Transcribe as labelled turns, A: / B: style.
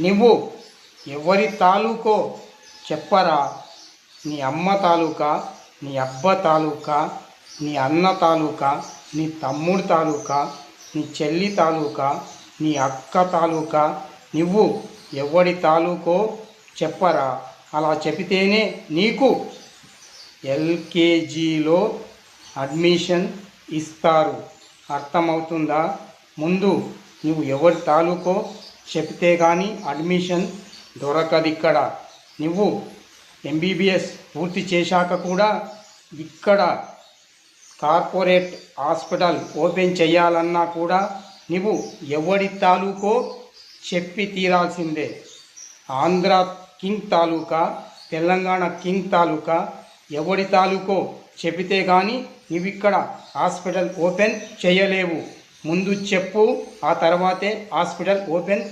A: నువ్వు ఎవరి తాలూకో చెప్పరా? నీ అమ్మ తాలూకా? నీ అబ్బ తాలూకా? నీ అన్న తాలూకా? నీ తమ్ముడు తాలూకా? నీ చెల్లి తాలూకా? నీ అక్క తాలూకా? నువ్వు ఎవడి తాలూకో చెప్పరా? అలా చెబితేనే నీకు ఎల్కేజీలో అడ్మిషన్ ఇస్తారు. అర్థమవుతుందా? ముందు నువ్వు ఎవరి తాలూకో చెప్తే కానీ అడ్మిషన్ దొరకదు ఇక్కడ. నువ్వు ఎంబీబీఎస్ పూర్తి చేశాక కూడా ఇక్కడ కార్పొరేట్ హాస్పిటల్ ఓపెన్ చేయాలన్నా కూడా నువ్వు ఎవడి తాలూకో చెప్పి తీరాల్సిందే. ఆంధ్ర కింగ్ తాలూకా తెలంగాణ కింగ్ తాలూకా ఎవడి తాలూకో చెబితే కానీ నువ్వు ఇక్కడ హాస్పిటల్ ఓపెన్ చేయలేవు. ముందు చెప్పు ఆ తర్వాతే హాస్పిటల్ ఓపెన్